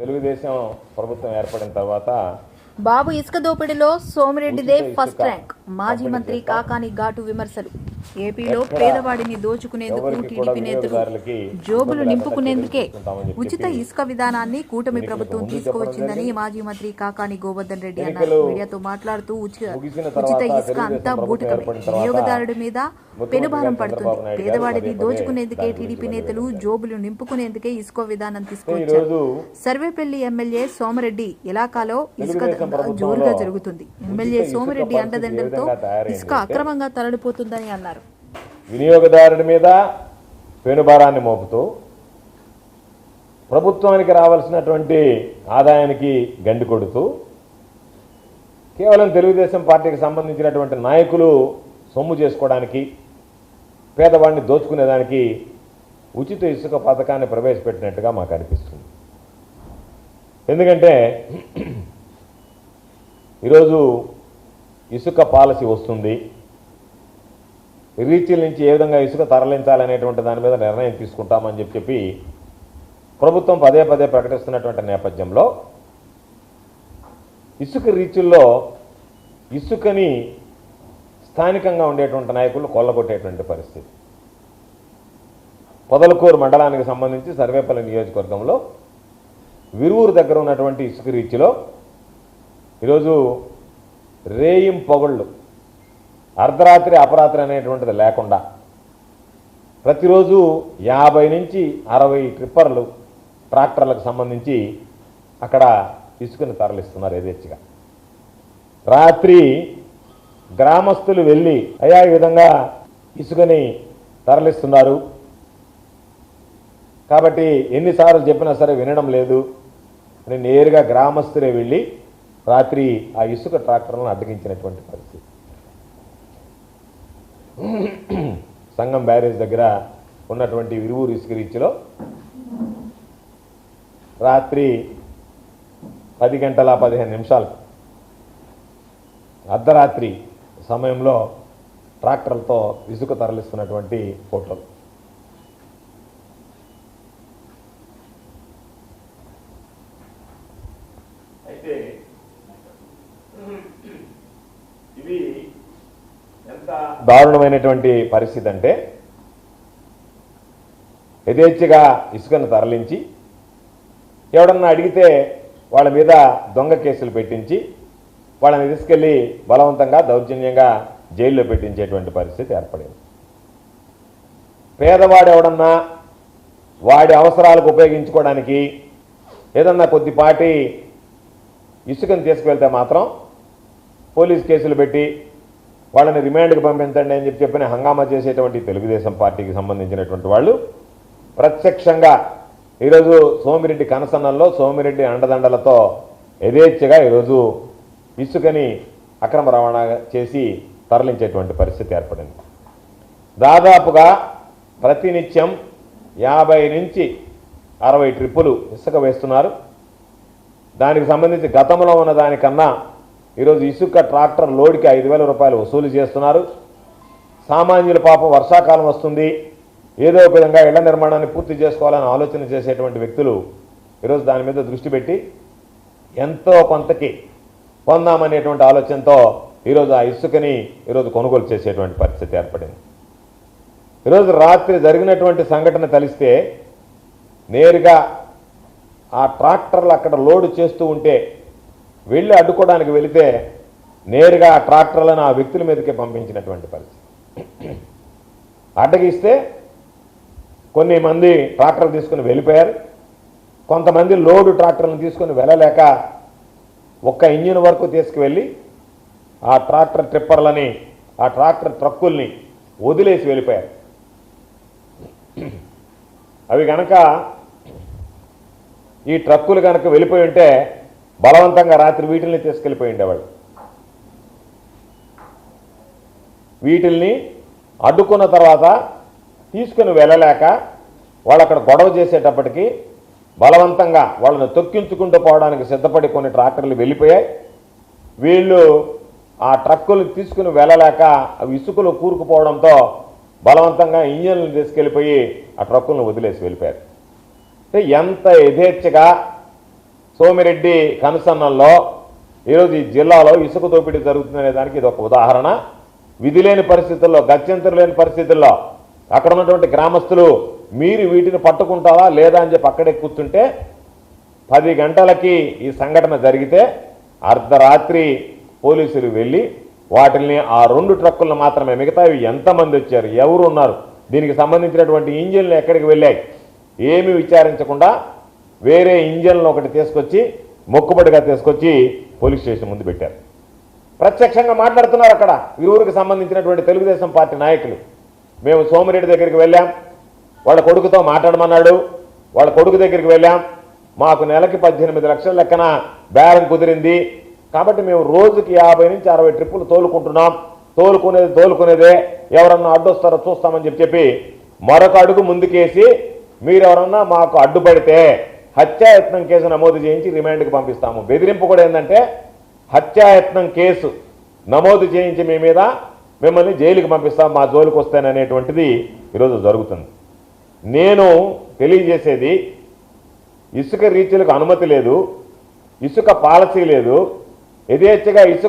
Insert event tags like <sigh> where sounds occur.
తెలుగుదేశం ప్రభుత్వం ఏర్పడిన తర్వాత బాబు ఇసుక దోపిడీలో సోమిరెడ్డిదే ఫస్ట్ ర్యాంక్ మాజీ మంత్రి. కాకాని ఘాటు విమర్శలు ఏపీలో పేదవాడిని దోచుకునేందుకు టీడీపీ నేతలు జోబులు నింపుకునేందుకే ఉచిత ఇసుక విధానాన్ని కూటమి ప్రభుత్వం తీసుకువచ్చిందని మాజీ మంత్రి కాకాని గోవర్ధన్ రెడ్డి అన్నారు. మీడియాతో మాట్లాడుతూ ఉచిత ఇసుక అంతా బూటకమే. వినియోగదారుడి మీద పెనుభారం పడుతుంది. పేదవాడిని పదే పదే దోచుకునేందుకే టీడీపీ నేతలు. జోబులు నింపుకునేందుకే ఇసుక విధానం తీసుకువచ్చారు సర్వేపల్లి ఎమ్మెల్యే సోమరెడ్డి ఇలాకాలో ఇసుక జోరుగా జరుగుతుంది. ఎమ్మెల్యే సోమిరెడ్డి అండదండలతో ఇసుక అక్రమంగా తరలిపోతుందని అన్నారు. వినియోగదారుడి మీద పెనుభారాన్ని మోపుతూ ప్రభుత్వానికి రావాల్సినటువంటి ఆదాయానికి గండి కొడుతూ కేవలం తెలుగుదేశం పార్టీకి సంబంధించినటువంటి నాయకులు సొమ్ము చేసుకోవడానికి పేదవాడిని దోచుకునేదానికి ఉచిత ఇసుక పథకాన్ని ప్రవేశపెట్టినట్టుగా మాకు అనిపిస్తుంది. ఎందుకంటే <clears throat> ఈరోజు ఇసుక పాలసీ వస్తుంది. రీచ్ల నుంచి ఏ విధంగా ఇసుక తరలించాలనేటువంటి దాని మీద నిర్ణయం తీసుకుంటామని చెప్పి చెప్పి ప్రభుత్వం పదే పదే ప్రకటిస్తున్నటువంటి నేపథ్యంలో ఇసుక రీచుల్లో ఇసుకని స్థానికంగా ఉండేటువంటి నాయకులు కొల్లగొట్టేటువంటి పరిస్థితి. పొదలకూరు మండలానికి సంబంధించి సర్వేపల్లి నియోజకవర్గంలో విరువురు దగ్గర ఉన్నటువంటి ఇసుక రీచ్లో ఈరోజు రేయిం పొగళ్ళు అర్ధరాత్రి అపరాత్రి అనేటువంటిది లేకుండా ప్రతిరోజు యాభై నుంచి అరవై ట్రిప్పర్లు ట్రాక్టర్లకు సంబంధించి అక్కడ ఇసుకని తరలిస్తున్నారు యథేచ్ఛగా. రాత్రి గ్రామస్తులు వెళ్ళి అయ్యా ఈ విధంగా ఇసుకని తరలిస్తున్నారు. కాబట్టి ఎన్నిసార్లు చెప్పినా సరే వినడం లేదు అని నేరుగా గ్రామస్తులే వెళ్ళి రాత్రి ఆ ఇసుక ట్రాక్టర్లను అడ్డగించినటువంటి పరిస్థితి. సంగం బ్యారేజ్ దగ్గర ఉన్నటువంటి విరువూరు ఇసుక రీచ్లో రాత్రి పది గంటల పదిహేను నిమిషాలు అర్ధరాత్రి సమయంలో ట్రాక్టర్లతో ఇసుక తరలిస్తున్నటువంటి ఫోటోలు అయితే ఇది ఎంత దారుణమైనటువంటి పరిస్థితి అంటే యథేచ్ఛగా ఇసుకను తరలించి ఎవడన్నా అడిగితే వాళ్ళ మీద దొంగ కేసులు పెట్టించి వాళ్ళని తీసుకెళ్ళి బలవంతంగా దౌర్జన్యంగా జైల్లో పెట్టించేటువంటి పరిస్థితి ఏర్పడింది. పేదవాడు ఎవడన్నా వాడి అవసరాలకు ఉపయోగించుకోవడానికి ఏదన్నా కొద్దిపాటి ఇసుకను తీసుకువెళ్తే మాత్రం పోలీస్ కేసులు పెట్టి వాళ్ళని రిమాండ్కి పంపించండి అని చెప్పి చెప్పిన హంగామా చేసేటువంటి తెలుగుదేశం పార్టీకి సంబంధించినటువంటి వాళ్ళు ప్రత్యక్షంగా ఈరోజు సోమిరెడ్డి కనసన్నంలో సోమిరెడ్డి అండదండలతో యథేచ్ఛగా ఈరోజు ఇసుకని అక్రమ రవాణా చేసి తరలించేటువంటి పరిస్థితి ఏర్పడింది. దాదాపుగా ప్రతినిత్యం యాభై నుంచి అరవై ట్రిప్పులు ఇసుక వేస్తున్నారు. దానికి సంబంధించి గతంలో ఉన్న దానికన్నా ఈరోజు ఇసుక ట్రాక్టర్ లోడ్కి ఐదు వేల రూపాయలు వసూలు చేస్తున్నారు. సామాన్యుల పాపం వర్షాకాలం వస్తుంది. ఏదో ఒక విధంగా ఇళ్ళ నిర్మాణాన్ని పూర్తి చేసుకోవాలని ఆలోచన చేసేటువంటి వ్యక్తులు ఈరోజు దాని మీద దృష్టి పెట్టి ఎంతో కొంతకి పొందామనేటువంటి ఆలోచనతో ఈరోజు ఆ ఇసుకని ఈరోజు కొనుగోలు చేసేటువంటి పరిస్థితి ఏర్పడింది. ఈరోజు రాత్రి జరిగినటువంటి సంఘటన తెలిస్తే నేరుగా ఆ ట్రాక్టర్లు అక్కడ లోడ్ చేస్తూ ఉంటే వెళ్ళి అడ్డుకోవడానికి వెళితే నేరుగా ఆ ట్రాక్టర్లను ఆ వ్యక్తుల మీదకే పంపించినటువంటి పరిస్థితి. అడ్డగిస్తే కొన్ని మంది ట్రాక్టర్లు తీసుకుని వెళ్ళిపోయారు. కొంతమంది లోడు ట్రాక్టర్లను తీసుకుని వెళ్ళలేక ఒక్క ఇంజిన్ వరకు తీసుకువెళ్ళి ఆ ట్రాక్టర్ ట్రిప్పర్లని ఆ ట్రాక్టర్ ట్రక్కుల్ని వదిలేసి వెళ్ళిపోయారు. అవి గనక ఈ ట్రక్కులు కనుక వెళ్ళిపోయి ఉంటే బలవంతంగా రాత్రి వీటిల్ని తీసుకెళ్ళిపోయి ఉండేవాళ్ళు. వీటిల్ని అడ్డుకున్న తర్వాత తీసుకుని వెళ్ళలేక వాళ్ళు అక్కడ గొడవ చేసేటప్పటికి బలవంతంగా వాళ్ళని తొక్కించుకుంటూ పోవడానికి సిద్ధపడి కొన్ని ట్రాక్టర్లు వెళ్ళిపోయాయి. వీళ్ళు ఆ ట్రక్కులు తీసుకుని వెళ్ళలేక అవి ఇసుకలో కూరుకుపోవడంతో బలవంతంగా ఇంజన్లు తీసుకెళ్ళిపోయి ఆ ట్రక్కులను వదిలేసి వెళ్ళిపోయారు. అంటే ఎంత యథేచ్ఛగా సోమిరెడ్డి కనుసన్నల్లో ఈరోజు ఈ జిల్లాలో ఇసుక దోపిడీ జరుగుతుందనే దానికి ఇది ఒక ఉదాహరణ. విధి లేని పరిస్థితుల్లో గత్యంతరం లేని పరిస్థితుల్లో అక్కడ ఉన్నటువంటి గ్రామస్తులు మీరు వీటిని పట్టుకుంటారా లేదా అని చెప్పి అక్కడే కూర్చుంటే పది గంటలకి ఈ సంఘటన జరిగితే అర్ధరాత్రి పోలీసులు వెళ్ళి వాటిని ఆ రెండు ట్రక్కులను మాత్రమే మిగతావి ఎంతమంది వచ్చారు ఎవరు ఉన్నారు దీనికి సంబంధించినటువంటి ఇంజిన్లు ఎక్కడికి వెళ్ళాయి ఏమీ విచారించకుండా వేరే ఇంజన్లు ఒకటి తీసుకొచ్చి మొక్కుబడిగా తీసుకొచ్చి పోలీస్ స్టేషన్ ముందు పెట్టారు. ప్రత్యక్షంగా మాట్లాడుతున్నారు అక్కడ. ఇరువురికి సంబంధించినటువంటి తెలుగుదేశం పార్టీ నాయకులు. మేము సోమిరెడ్డి దగ్గరికి వెళ్ళాం. వాళ్ళ కొడుకుతో మాట్లాడమన్నాడు. వాళ్ళ కొడుకు దగ్గరికి వెళ్ళాం. మాకు నెలకి పద్దెనిమిది లక్షల లెక్కన బేరం కుదిరింది. కాబట్టి మేము రోజుకి యాభై నుంచి అరవై ట్రిప్పులు తోలుకుంటున్నాం. తోలుకునేది తోలుకునేదే. ఎవరన్నా అడ్డొస్తారో చూస్తామని చెప్పి చెప్పి మరొక అడుగు ముందుకేసి మీరెవరన్నా మాకు అడ్డుపడితే హత్యాయత్నం కేసు నమోదు చేయించి రిమాండ్కి పంపిస్తాము. బెదిరింపు కూడా ఏంటంటే హత్యాయత్నం కేసు నమోదు చేయించి మీ మీద మిమ్మల్ని జైలుకి పంపిస్తాం మా జోలికి వస్తాననేటువంటిది ఈరోజు జరుగుతుంది. నేను తెలియజేసేది ఇసుక రీచ్లకు అనుమతి లేదు ఇసుక పాలసీ లేదు యథేచ్ఛగా ఇసుక